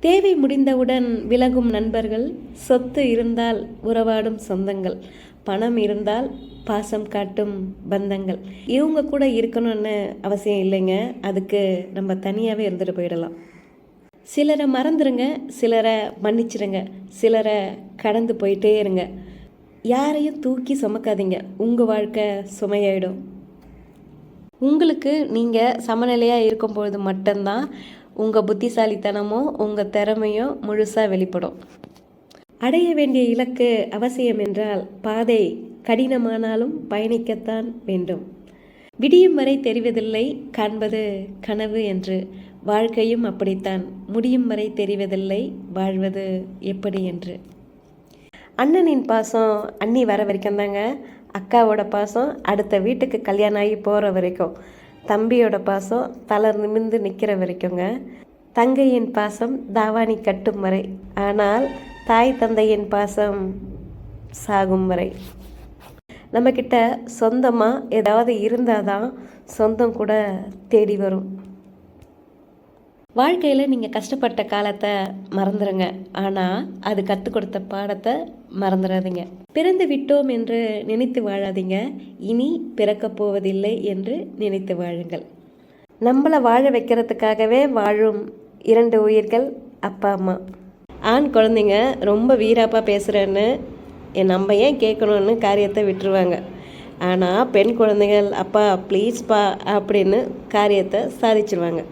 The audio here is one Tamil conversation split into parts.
தேவை முடிந்தவுடன் விலகும் நண்பர்கள் சொத்து இருந்தால் உறவாடும் சொந்தங்கள் பணம் இருந்தால் பாசம் காட்டும் பந்தங்கள். இவங்க கூட இருக்கணும்னு அவசியம் இல்லைங்க. அதுக்கு நம்ம தனியாகவே இருந்துட்டு போயிடலாம். சிலரை மறந்துடுங்க சிலரை மன்னிச்சிடுங்க சிலரை கடந்து போயிட்டே இருங்க. யாரையும் தூக்கி சுமக்காதீங்க. உங்கள் வாழ்க்கை சுமையாயிடும். உங்களுக்கு நீங்கள் சமநிலையாக இருக்கும்பொழுது மட்டும்தான் உங்கள் புத்திசாலித்தனமும் உங்கள் திறமையும் முழுசாக வெளிப்படும். அடைய வேண்டிய இலக்கு அவசியம் என்றால் பாதை கடினமானாலும் பயணிக்கத்தான் வேண்டும். விடியும் வரை தெரிவதில்லை காண்பது கனவு என்று. வாழ்க்கையும் அப்படித்தான். முடியும் வரை தெரிவதில்லை வாழ்வது எப்படி என்று. அண்ணனின் பாசம் அண்ணி வர வரைக்கும் தாங்க. அக்காவோட பாசம் அடுத்த வீட்டுக்கு கல்யாணம் ஆகி போகிற வரைக்கும். தம்பியோட பாசம் தளர் நிமிர்ந்து நிற்கிற வரைக்குங்க. தங்கையின் பாசம் தாவாணி கட்டும் வரை. ஆனால் தாய் தந்தையின் பாசம் சாகும் வரை. நம்மக்கிட்ட சொந்தமாக ஏதாவது இருந்தால் தான் சொந்தம் கூட தேடி வரும். வாழ்க்கையில் நீங்கள் கஷ்டப்பட்ட காலத்தை மறந்துடுங்க ஆனால் அது கற்றுக் கொடுத்த பாடத்தை மறந்துடாதீங்க பிறந்து விட்டோம் என்று நினைத்து வாழாதீங்க. இனி பிறக்கப் போவதில்லை என்று நினைத்து வாழுங்கள். நம்மளை வாழ வைக்கிறதுக்காகவே வாழும் இரண்டு உயிர்கள் அப்பா அம்மா. ஆண் குழந்தைங்க ரொம்ப வீராப்பாக பேசுகிறேன்னு என் நம்ம ஏன் கேட்கணுன்னு காரியத்தை விட்டுருவாங்க. ஆனால் பெண் குழந்தைகள் அப்பா ப்ளீஸ்ப்பா அப்படின்னு காரியத்தை சாதிச்சிருவாங்க.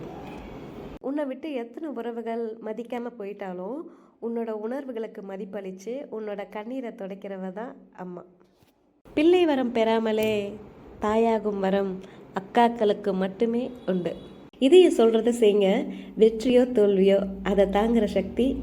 உன்னை விட்டு எத்தனை உறவுகள் மதிக்காமல் போயிட்டாலும் உன்னோட உணர்வுகளுக்கு மதிப்பளித்து உன்னோட கண்ணீரை துடைக்கிறவ தான் அம்மா. பிள்ளை வரம் பெறாமலே தாயாகும் வரம் அக்காக்களுக்கு மட்டுமே உண்டு. இதையே சொல்கிறத செய்யுங்க. வெற்றியோ தோல்வியோ அதை தாங்குகிற சக்தி